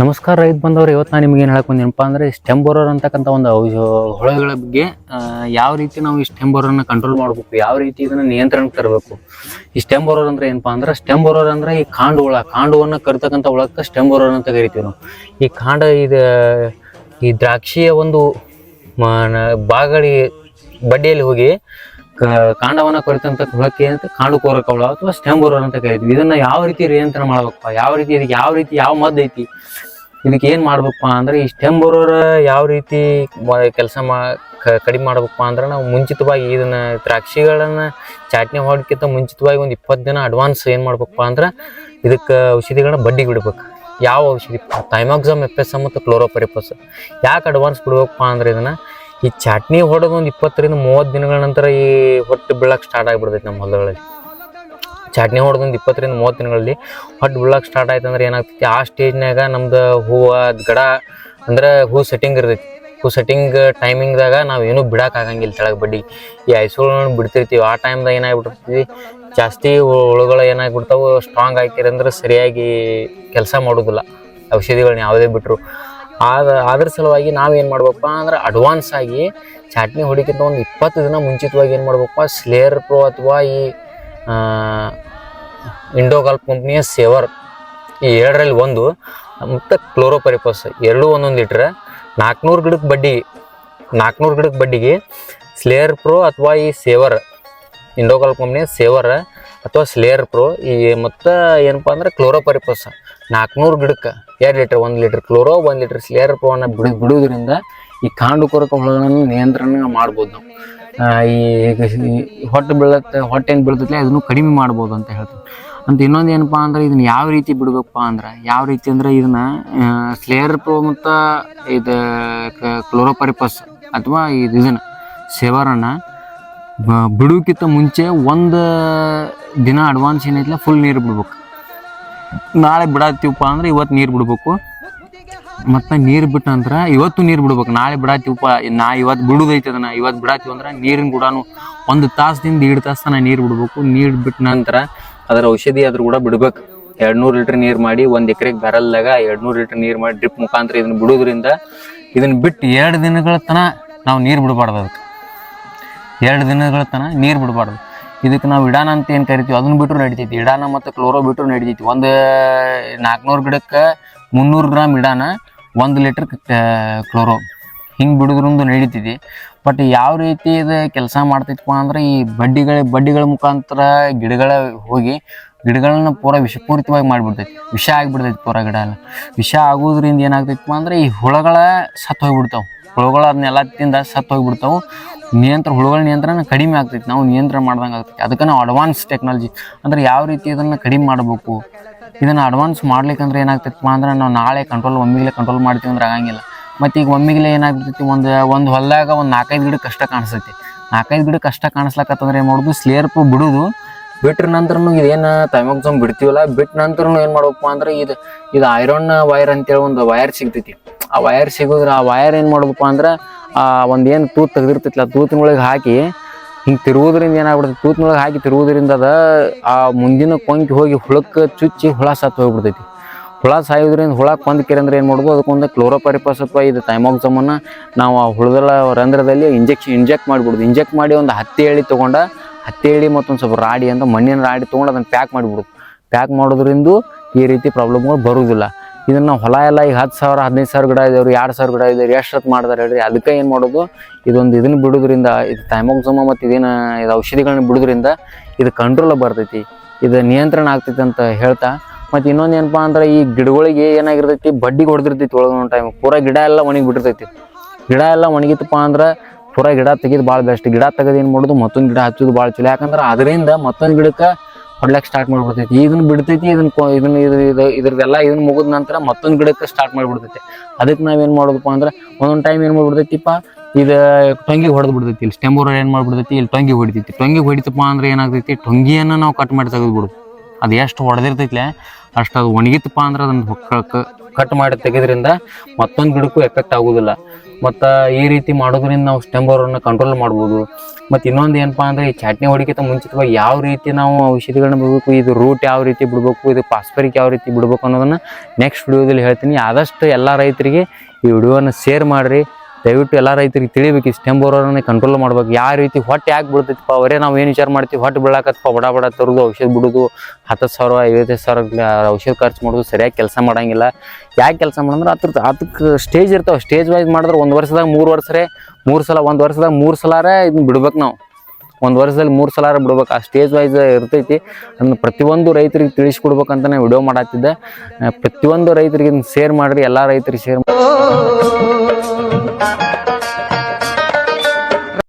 ನಮಸ್ಕಾರ ರೈತ ಬಂದವರು, ಇವತ್ತು ನಾನು ನಿಮ್ಗೆ ಏನು ಹೇಳಕ್ ಬಂದೇನಪ್ಪ ಅಂದ್ರೆ ಸ್ಟೆಮ್ ಬೋರರ್ ಅಂತಕ್ಕಂಥ ಒಂದು ಹೊಳೆಗಳ ಬಗ್ಗೆ ಯಾವ ರೀತಿ ನಾವು ಈ ಸ್ಟೆಮ್ ಬೋರರ್ನ ಕಂಟ್ರೋಲ್ ಮಾಡಬೇಕು, ಯಾವ ರೀತಿ ಇದನ್ನ ನಿಯಂತ್ರಣಕ್ಕೆ ತರಬೇಕು. ಈ ಸ್ಟೆಮ್ ಬೋರರ್ ಅಂದ್ರೆ ಏನಪ್ಪಾ ಅಂದ್ರೆ ಸ್ಟೆಮ್ ಬೋರರ್ ಅಂದ್ರೆ ಈ ಕಾಂಡು ಹುಳ, ಕಾಂಡವನ್ನ ಕರಿತಕ್ಕಂಥ ಹುಳಕ್ಕೆ ಸ್ಟೆಮ್ ಬೋರರ್ ಅಂತ ಕರಿತೀವಿ ನಾವು. ಈ ಕಾಂಡ, ಇದು, ಈ ದ್ರಾಕ್ಷಿಯ ಒಂದು ಬಾಗಳಿ ಬಡ್ಡಿಯಲ್ಲಿ ಹೋಗಿ ಕಾಂಡವನ್ನ ಕೊರಿತಂತ ಹುಳಕ್ಕೆ ಅಂತ ಕಾಂಡು ಕೋರಕ ಹುಳ ಅಥವಾ ಸ್ಟೆಮ್ ಬೋರರ್ ಅಂತ ಕರಿತೀವಿ. ಇದನ್ನ ಯಾವ ರೀತಿ ನಿಯಂತ್ರಣ ಮಾಡ್ಬೇಕಪ್ಪ? ಯಾವ ರೀತಿ, ಇದಕ್ಕೆ ಯಾವ ರೀತಿ, ಯಾವ ಮದ್ದು ಐತಿ? ಇದಕ್ಕೆ ಏನ್ ಮಾಡ್ಬೇಕಪ್ಪ ಅಂದ್ರೆ ಈ ಸ್ಟೆಮ್ ಬೋರರ್ ಯಾವ ರೀತಿ ಕೆಲಸ ಮಾ ಕಡಿಮೆ ಮಾಡ್ಬೇಕಪ್ಪ ಅಂದ್ರೆ ನಾವು ಮುಂಚಿತವಾಗಿ ಇದನ್ನ ದ್ರಾಕ್ಷಿಗಳನ್ನ ಚಾಟ್ನಿ ಹೊಡಕ್ಕಿಂತ ಮುಂಚಿತವಾಗಿ ಒಂದು ಇಪ್ಪತ್ತು ದಿನ ಅಡ್ವಾನ್ಸ್ ಏನ್ ಮಾಡ್ಬೇಕಪ್ಪ ಅಂದ್ರೆ ಇದಕ್ಕೆ ಔಷಧಿಗಳನ್ನ ಬಡ್ಡಿ ಬಿಡ್ಬೇಕು. ಯಾವ ಔಷಧಿ? ಥೈಮಾಕ್ಸಮ್ ಎಫ್ ಎಸ್ ಮತ್ತು ಕ್ಲೋರೋಪರಿಪಸ್. ಯಾಕೆ ಅಡ್ವಾನ್ಸ್ ಬಿಡ್ಬೇಕಪ್ಪ ಅಂದ್ರೆ ಇದನ್ನ ಈ ಚಟ್ನಿ ಹೊಡೆದು ಒಂದು ಇಪ್ಪತ್ತರಿಂದ ಮೂವತ್ತು ದಿನಗಳ ನಂತರ ಈ ಹೊಟ್ಟೆ ಬೀಳಕ್ಕೆ ಸ್ಟಾರ್ಟ್ ಆಗಿಬಿಡ್ತೈತೆ ನಮ್ಮ ಹೊಲಗಳಲ್ಲಿ ಚಟ್ನಿ ಹೊಡೆದು ಒಂದು ಇಪ್ಪತ್ತರಿಂದ ಮೂವತ್ತು ದಿನಗಳಲ್ಲಿ ಹೊಟ್ಟೆ ಬೀಳಕ್ಕೆ ಸ್ಟಾರ್ಟ್ ಆಯ್ತು ಅಂದ್ರೆ ಏನಾಗ್ತೈತಿ? ಆ ಸ್ಟೇಜ್ನಾಗ ನಮ್ದು ಹೂವು ಗಡ, ಅಂದ್ರೆ ಹೂ ಸೆಟ್ಟಿಂಗ್ ಇರ್ತೈತಿ. ಹೂ ಸೆಟ್ಟಿಂಗ್ ಟೈಮಿಂಗ್ದಾಗ ನಾವು ಏನೂ ಬಿಡೋಕ್ಕಾಗಂಗಿಲ್ಲ ತೆಳಗೆ ಬಡ್ಡಿ. ಈ ಐಸ್ಗಳನ್ನ ಬಿಡ್ತಿರ್ತೀವಿ. ಆ ಟೈಮ್ದಾಗ ಏನಾಗ್ಬಿಟ್ಟಿರ್ತೀವಿ ಜಾಸ್ತಿ ಹುಳುಗಳು ಏನಾಗ್ಬಿಡ್ತಾವೆ ಸ್ಟ್ರಾಂಗ್ ಹಾಕಿರಿ ಅಂದ್ರೆ ಸರಿಯಾಗಿ ಕೆಲಸ ಮಾಡೋದಿಲ್ಲ. ಔಷಧಿಗಳನ್ನ ಯಾವುದೇ ಬಿಟ್ಟರು ಆದ ಅದ್ರ ಸಲುವಾಗಿ ನಾವೇನು ಮಾಡ್ಬೇಕಪ್ಪ ಅಂದ್ರೆ ಅಡ್ವಾನ್ಸ್ ಆಗಿ ಚಾಟ್ನಿ ಹೊಡಿಕಿಂತ ಒಂದು ಇಪ್ಪತ್ತು ದಿನ ಮುಂಚಿತವಾಗಿ ಏನು ಮಾಡ್ಬೇಕಪ್ಪ ಸ್ಲೇಯರ್ ಪ್ರೋ ಅಥವಾ ಈ ಇಂಡೋಗಾಲ್ ಕಂಪ್ನಿಯ ಸೇವರ್ ಈ ಎರಡರಲ್ಲಿ ಒಂದು, ಮತ್ತು ಕ್ಲೋರೋಪರಿಪಸ್ ಎರಡೂ ಒಂದೊಂದು ಲೀಟ್ರ್ ನಾಲ್ಕುನೂರು ಗಿಡಕ್ಕೆ ಬಡ್ಡಿ ನಾಲ್ಕುನೂರು ಗಿಡಕ್ಕೆ ಬಡ್ಡಿಗೆ ಸ್ಲೇಯರ್ ಪ್ರೋ ಅಥವಾ ಈ ಸೇವರ್ ಇಂಡೋಗಲ್ ಕಂಪ್ನಿಯ ಸೇವರ್ ಅಥವಾ ಸ್ಲೇಯರ್ ಪ್ರೋ ಈ ಮತ್ತು ಏನಪ್ಪ ಅಂದ್ರೆ ಕ್ಲೋರೋಪರಿಪಸ್ ನಾಲ್ಕುನೂರು ಗಿಡಕ್ಕೆ, ಎರಡು ಲೀಟ್ರ್ ಒಂದು ಲೀಟ್ರ್ ಕ್ಲೋರೋ ಒಂದು ಲೀಟ್ರ್ ಸ್ಲೇಯರ್ ಅನ್ನ ಬಿಡ ಬಿಡುವುದರಿಂದ ಈ ಕಾಂಡು ಕೊರಕ ಹುಳಗಳನ್ನು ನಿಯಂತ್ರಣ ಮಾಡ್ಬೋದು ನಾವು. ಈ ಹೊಟ್ಟೆ ಬೀಳತ್ತೆ, ಹೊಟ್ಟೆ ಏನು ಬೀಳ್ತೈತಿ ಅದನ್ನು ಕಡಿಮೆ ಮಾಡ್ಬೋದು ಅಂತ ಹೇಳ್ತೀನಿ ಅಂತ ಇನ್ನೊಂದು ಏನಪ್ಪ ಅಂದ್ರೆ ಇದನ್ನ ಯಾವ ರೀತಿ ಬಿಡ್ಬೇಕಪ್ಪ ಅಂದ್ರೆ, ಯಾವ ರೀತಿ ಅಂದ್ರೆ ಇದನ್ನ ಸ್ಲೇಯರ್ ಪ್ರೋ ಮತ್ತು ಇದು ಕ್ಲೋರೋಪರಿಪಸ್ ಅಥವಾ ಇದು ಇದನ್ನ ಸೇವರನ್ನ ಬಿಡೋಕ್ಕಿಂತ ಮುಂಚೆ ಒಂದು ದಿನ ಅಡ್ವಾನ್ಸ್ ಏನೈತಿಲ್ಲ ಫುಲ್ ನೀರು ಬಿಡ್ಬೇಕು. ನಾಳೆ ಬಿಡಾತೀವಪ್ಪ ಅಂದ್ರೆ ಇವತ್ತು ನೀರು ಬಿಡ್ಬೇಕು. ಮತ್ತು ನೀರು ಬಿಟ್ಟ ನಂತರ ಇವತ್ತು ನೀರು ಬಿಡ್ಬೇಕು. ನಾಳೆ ಬಿಡಾತೀವಪ್ಪ ನಾ ಇವತ್ತು ಬಿಡುದೈತೆ ಅದನ್ನ, ಇವತ್ತು ಬಿಡತ್ತೀವಿ ಅಂದ್ರೆ ನೀರಿನ ಗುಡಾನು ಒಂದು ತಾಸದಿಂದ ಎರಡು ತಾಸು ತನಕ ನೀರು ಬಿಡ್ಬೇಕು. ನೀರು ಬಿಟ್ಟ ನಂತರ ಅದರ ಔಷಧಿ ಅದ್ರ ಕೂಡ ಬಿಡ್ಬೇಕು. ಎರಡು ನೂರು ಲೀಟ್ರ್ ನೀರು ಮಾಡಿ ಒಂದು ಎಕರೆಗೆ ಬರಲ್ದಾಗ ಎರಡು ನೂರು ಲೀಟ್ರ್ ನೀರು ಮಾಡಿ ಡ್ರಿಪ್ ಮುಖಾಂತರ ಇದನ್ನ ಬಿಡೋದ್ರಿಂದ ಇದನ್ನ ಬಿಟ್ಟು ಎರಡು ದಿನಗಳ ತನಕ ನಾವು ನೀರು ಬಿಡಬಾರ್ದು ಅದಕ್ಕೆ. ಎರಡು ದಿನಗಳ ತನಕ ನೀರು ಬಿಡಬಾರ್ದು. ಇದಕ್ಕೆ ನಾವು ಇಡಾನ ಅಂತ ಏನು ಕರಿತೀವಿ? ಅದನ್ನ ಬಿಟ್ಟರು ನಡಿತೈತಿ. ಇಡಾನ ಮತ್ತು ಕ್ಲೋರೋ ಬಿಟ್ಟರು ನಡಿತೈತಿ. ಒಂದು ನಾಲ್ಕುನೂರು ಗಿಡಕ್ಕೆ ಮುನ್ನೂರು ಗ್ರಾಮ್ ಇಡಾನ ಒಂದು ಲೀಟ್ರ್ ಕ್ಲೋರೋ. ಹಿಂಗೆ ಬಿಡೋದ್ರಿಂದ ನಡೀತೈತಿ. ಬಟ್ ಯಾವ ರೀತಿ ಇದು ಕೆಲಸ ಮಾಡ್ತೈತಪ್ಪ ಅಂದ್ರೆ ಈ ಬಡ್ಡಿಗಳ ಬಡ್ಡಿಗಳ ಮುಖಾಂತರ ಗಿಡಗಳ ಹೋಗಿ ಗಿಡಗಳನ್ನ ಪೂರ ವಿಷಪೂರಿತವಾಗಿ ಮಾಡಿಬಿಡ್ತೈತಿ. ವಿಷ ಆಗಿಬಿಡ್ತೈತಿ ಪೂರ ಗಿಡ ಎಲ್ಲ. ವಿಷ ಆಗೋದ್ರಿಂದ ಏನಾಗ್ತೈತಪ್ಪ ಅಂದ್ರೆ ಈ ಹುಳಗಳ ಸತ್ತು ಹೋಗ್ಬಿಡ್ತಾವೆ ಹುಳುಗಳು ಅದನ್ನೆಲ್ಲ ತಿಂದ ಸತ್ತು ಹೋಗ್ಬಿಡ್ತಾವೆ. ನಿಯಂತ್ರಣ ಹುಳುಗಳ ನಿಯಂತ್ರಣ ಕಡಿಮೆ ಆಗ್ತೈತಿ. ನಾವು ನಿಯಂತ್ರಣ ಮಾಡ್ದಂಗೆ ಆಗ್ತೈತಿ. ಅದಕ್ಕೆ ನಾವು ಅಡ್ವಾನ್ಸ್ ಟೆಕ್ನಾಲಜಿ ಅಂದ್ರೆ ಯಾವ ರೀತಿ ಇದನ್ನು ಕಡಿಮೆ ಮಾಡಬೇಕು? ಇದನ್ನು ಅಡ್ವಾನ್ಸ್ ಮಾಡ್ಲಿಕ್ಕಂದ್ರೆ ಏನಾಗ್ತೈತಪ್ಪ ಅಂದ್ರೆ ನಾವು ನಾಳೆ ಕಂಟ್ರೋಲ್ ಒಮ್ಮಿಗ್ಲೆ ಕಂಟ್ರೋಲ್ ಮಾಡ್ತೀವಿ ಅಂದ್ರೆ ಆಗಂಗಿಲ್ಲ. ಮತ್ತು ಈಗ ಒಮ್ಮಿಗ್ಲೆ ಏನಾಗ್ತೈತಿ? ಒಂದು ಒಂದು ಹೊಲದಾಗ ಒಂದು ನಾಲ್ಕೈದು ಗಿಡ ಕಷ್ಟ ಕಾಣಿಸ್ತೈತಿ. ನಾಲ್ಕೈದು ಗಿಡ ಕಷ್ಟ ಕಾಣಿಸ್ಲಾಕತ್ತಂದ್ರೆ ಏನು ಮಾಡೋದು ಸ್ಲೇರ್ಪು ಬಿಡೋದು. ಬಿಟ್ರ ನಂತರನು ಇದೇನು ತೈಮೋಕ್ಸಮ್ ಬಿಡ್ತೀವಲ್ಲ? ಬಿಟ್ಟ ನಂತರನು ಏನು ಮಾಡ್ಬೇಕಪ್ಪ ಅಂದ್ರೆ ಇದು ಇದು ಐರನ್ ವೈರ್ ಅಂತೇಳಿ ಒಂದು ವೈರ್ ಸಿಗ್ತೈತಿ. ಆ ವೈರ್ ಸಿಗೋದ್ರೆ ಆ ವೈರ್ ಏನು ಮಾಡ್ಬೇಕು ಅಂದ್ರೆ, ಆ ಒಂದು ಏನು ತೂತ್ ತೆಗ್ದಿರ್ತೈತಿಲ್ಲ ತೂತಿನೊಳಗೆ ಹಾಕಿ ಹಿಂಗೆ ತಿರುವುದ್ರಿಂದ ಏನಾಗ್ಬಿಡ್ತೈತಿ, ತೂತಿನೊಳಗೆ ಹಾಕಿ ತಿರುವುದ್ರಿಂದ ಅದ, ಆ ಮುಂದಿನ ಕೊಂಕಿ ಹೋಗಿ ಹುಳಕ್ಕೆ ಚುಚ್ಚಿ ಹುಳ ಸತ್ತು ಹೋಗ್ಬಿಡ್ತೈತಿ. ಹುಳ ಸಾಯೋದ್ರಿಂದ ಹುಳ ಕೊಂದಕಿರಿ ಅಂದ್ರೆ ಏನು ಮಾಡ್ಬೋದು, ಅದಕ್ಕೊಂದು ಕ್ಲೋರೋಪರಿಪಸ್ ಅಥವಾ ಇದು ತೈಮಾಕ್ಸಮನ್ನು ನಾವು ಆ ಹುಳದಲ್ಲ ರಂಧ್ರದಲ್ಲಿ ಇಂಜೆಕ್ಷನ್ ಇಂಜೆಕ್ಟ್ ಮಾಡಿಬಿಡೋದು. ಇಂಜೆಕ್ಟ್ ಮಾಡಿ ಒಂದು ಹತ್ತಿ ಎಳಿ ತೊಗೊಂಡ, ಹತ್ತಿ ಎಳಿ ಮತ್ತೊಂದು ಸ್ವಲ್ಪ ರಾಡಿ ಅಂತ ಮಣ್ಣಿನ ರಾಡಿ ತೊಗೊಂಡು ಅದನ್ನು ಪ್ಯಾಕ್ ಮಾಡಿಬಿಡೋದು. ಪ್ಯಾಕ್ ಮಾಡೋದ್ರಿಂದ ಈ ರೀತಿ ಪ್ರಾಬ್ಲಮ್ಗಳು ಬರುವುದಿಲ್ಲ ಇದನ್ನು ಹೊಲ ಎಲ್ಲ ಈಗ ಹತ್ತು ಸಾವಿರ, ಹದಿನೈದು ಸಾವಿರ ಗಿಡ ಇದಾವ್ರಿ, ಎರಡು ಸಾವಿರ ಗಿಡ ಇದಾವ್ರಿ, ಎಷ್ಟು ಹೊತ್ತು ಮಾಡಿದಾರೆ ಹೇಳ್ರಿ. ಅದಕ್ಕೆ ಏನು ಮಾಡೋದು, ಇದೊಂದು ಇದನ್ನ ಬಿಡೋದ್ರಿಂದ, ಇದು ತೈಮೋಕ್ಸಮ ಮತ್ತು ಇದೇನು, ಇದು ಔಷಧಿಗಳನ್ನ ಬಿಡೋದ್ರಿಂದ ಇದು ಕಂಟ್ರೋಲ್ ಬರ್ತೈತಿ. ಇದು ನಿಯಂತ್ರಣ ಆಗ್ತೈತಿ ಅಂತ ಹೇಳ್ತಾ, ಮತ್ತು ಇನ್ನೊಂದು ಏನಪ್ಪ ಅಂದ್ರೆ ಈ ಗಿಡಗಳಿಗೆ ಏನಾಗಿರ್ತೈತಿ, ಬಡ್ಡಿ ಹೊಡೆದಿರ್ತೈತಿ ಒಳಗೊಂದು ಟೈಮ್. ಪೂರ ಗಿಡ ಎಲ್ಲ ಒಣಗಿ ಬಿಟ್ಟಿರ್ತೈತಿ. ಗಿಡ ಎಲ್ಲ ಒಣಗಿತಪ್ಪ ಅಂದ್ರೆ ಪೂರ ಗಿಡ ತೆಗೆದು ಭಾಳ ಬೆಸ್ಟ್. ಗಿಡ ತೆಗೆದು ಏನು ಮಾಡೋದು, ಮತ್ತೊಂದು ಗಿಡ ಹಚ್ಚೋದು ಭಾಳ ಚಲೋ. ಯಾಕಂದ್ರೆ ಅದರಿಂದ ಮತ್ತೊಂದು ಗಿಡಕ್ಕೆ ಹೊಡ್ಲಕ್ಕೆ ಸ್ಟಾರ್ಟ್ ಮಾಡ್ಬಿಡ್ತೈತಿ. ಇದನ್ನ ಬಿಡ್ತೈತಿ ಇದನ್ನ ಇದನ್ನ ಇದು ಇದು ಇದ್ರದ್ದೆಲ್ಲ ಇದನ್ನ ಮುಗಿದ ನಂತರ ಮತ್ತೊಂದು ಗಿಡಕ್ಕೆ ಸ್ಟಾರ್ಟ್ ಮಾಡ್ಬಿಡ್ತೈತಿ. ಅದಕ್ಕೆ ನಾವೇನು ಮಾಡೋದಪ್ಪ ಅಂದ್ರೆ ಒಂದೊಂದು ಟೈಮ್ ಏನು ಮಾಡ್ಬಿಡ್ತೈತಿಪ್ಪ ಇದು ಟೊಂಗಿ ಹೊಡೆದು ಬಿಡ್ತೈತಿ. ಇಲ್ಲಿ ಸ್ಟೆಂಬೂರ ಏನು ಮಾಡ್ಬಿಡ್ತೈತಿ? ಇಲ್ಲಿ ಟೊಂಗಿ ಹೊಡಿತೈತಿ. ಟೊಂಗಿಗೆ ಹೊಡಿತಪ್ಪ ಅಂದ್ರೆ ಏನಾಗ್ತೈತಿ? ಟೊಂಗಿಯನ್ನು ನಾವು ಕಟ್ ಮಾಡಿ ತೆಗೆದು ಅದು ಎಷ್ಟು ಹೊಡೆದಿರ್ತೈತ್ಲೆ ಅಷ್ಟು ಅದು ಒಣಗಿತ್ತಪ್ಪ ಅಂದ್ರೆ ಅದನ್ನು ಕಟ್ ಮಾಡಿ ತೆಗೆದ್ರಿಂದ ಮತ್ತೊಂದು ಗಿಡಕ್ಕೂ ಎಫೆಕ್ಟ್ ಆಗೋದಿಲ್ಲ. ಮತ್ತು ಈ ರೀತಿ ಮಾಡೋದ್ರಿಂದ ನಾವು ಸ್ಟೆಮ್ ಬೋರನ್ನು ಕಂಟ್ರೋಲ್ ಮಾಡ್ಬೋದು. ಮತ್ತು ಇನ್ನೊಂದು ಏನಪ್ಪ ಅಂದರೆ ಈ ಚಟ್ನಿ ಹೊಡಿಕಿಂತ ಮುಂಚಿತವಾಗಿ ಯಾವ ರೀತಿ ನಾವು ಔಷಧಿಗಳನ್ನ ಬಿಡಬೇಕು, ಇದು ರೂಟ್ ಯಾವ ರೀತಿ ಬಿಡಬೇಕು, ಇದು ಪಾಸ್ಪರಿಕ್ ಯಾವ ರೀತಿ ಬಿಡಬೇಕು ಅನ್ನೋದನ್ನು ನೆಕ್ಸ್ಟ್ ವಿಡಿಯೋದಲ್ಲಿ ಹೇಳ್ತೀನಿ. ಆದಷ್ಟು ಎಲ್ಲ ರೈತರಿಗೆ ಈ ವಿಡಿಯೋನ ಶೇರ್ ಮಾಡಿರಿ. ದಯವಿಟ್ಟು ಎಲ್ಲ ರೈತರಿಗೆ ತಿಳಿಬೇಕು, ಈ ಸ್ಟೆಮ್ ಕಂಟ್ರೋಲ್ ಮಾಡ್ಬೇಕು. ಯಾವ ರೀತಿ ಹೊಟ್ಟೆ ಯಾಕೆ ಬಿಡ್ತೈತಿಪ್ಪ ಅವರೇ ನಾವು ಏನು ವಿಚಾರ ಮಾಡ್ತೀವಿ, ಹೊಟ್ಟೆ ಬೀಳಾಕತ್ತಪ್ಪ, ಬಡ ಬಡ ತರೋದು ಔಷಧ ಬಿಡೋದು ಹತ್ತು ಸಾವಿರ, ಐವತ್ತೈದು ಸಾವಿರ ಔಷಧ ಖರ್ಚು ಮಾಡೋದು ಸರಿಯಾಗಿ ಕೆಲಸ ಮಾಡಂಗಿಲ್ಲ. ಯಾಕೆ ಕೆಲಸ ಮಾಡಂದ್ರೆ ಅದ್ರ ಅದಕ್ಕೆ ಸ್ಟೇಜ್ ಇರ್ತಾವೆ. ಸ್ಟೇಜ್ ವೈಸ್ ಮಾಡಿದ್ರೆ ಒಂದು ವರ್ಷದಾಗ ಮೂರು ವರ್ಷರೇ ಮೂರು ಸಲ, ಒಂದು ವರ್ಷದಾಗ ಮೂರು ಸಲಾರೇ ಇದನ್ನ ಬಿಡ್ಬೇಕು ನಾವು. ಒಂದು ವರ್ಷದಲ್ಲಿ ಮೂರು ಸಲಾರ ಬಿಡ್ಬೇಕು. ಆ ಸ್ಟೇಜ್ ವೈಸ್ ಇರ್ತೈತಿ. ಅದನ್ನು ಪ್ರತಿಯೊಂದು ರೈತರಿಗೆ ತಿಳಿಸ್ಕೊಡ್ಬೇಕಂತ ವಿಡಿಯೋ ಮಾಡತ್ತಿದ್ದೆ. ಪ್ರತಿಯೊಂದು ರೈತರಿಗೆ ಶೇರ್ ಮಾಡಿರಿ, ಎಲ್ಲ ರೈತರಿಗೆ ಶೇರ್ Thank you.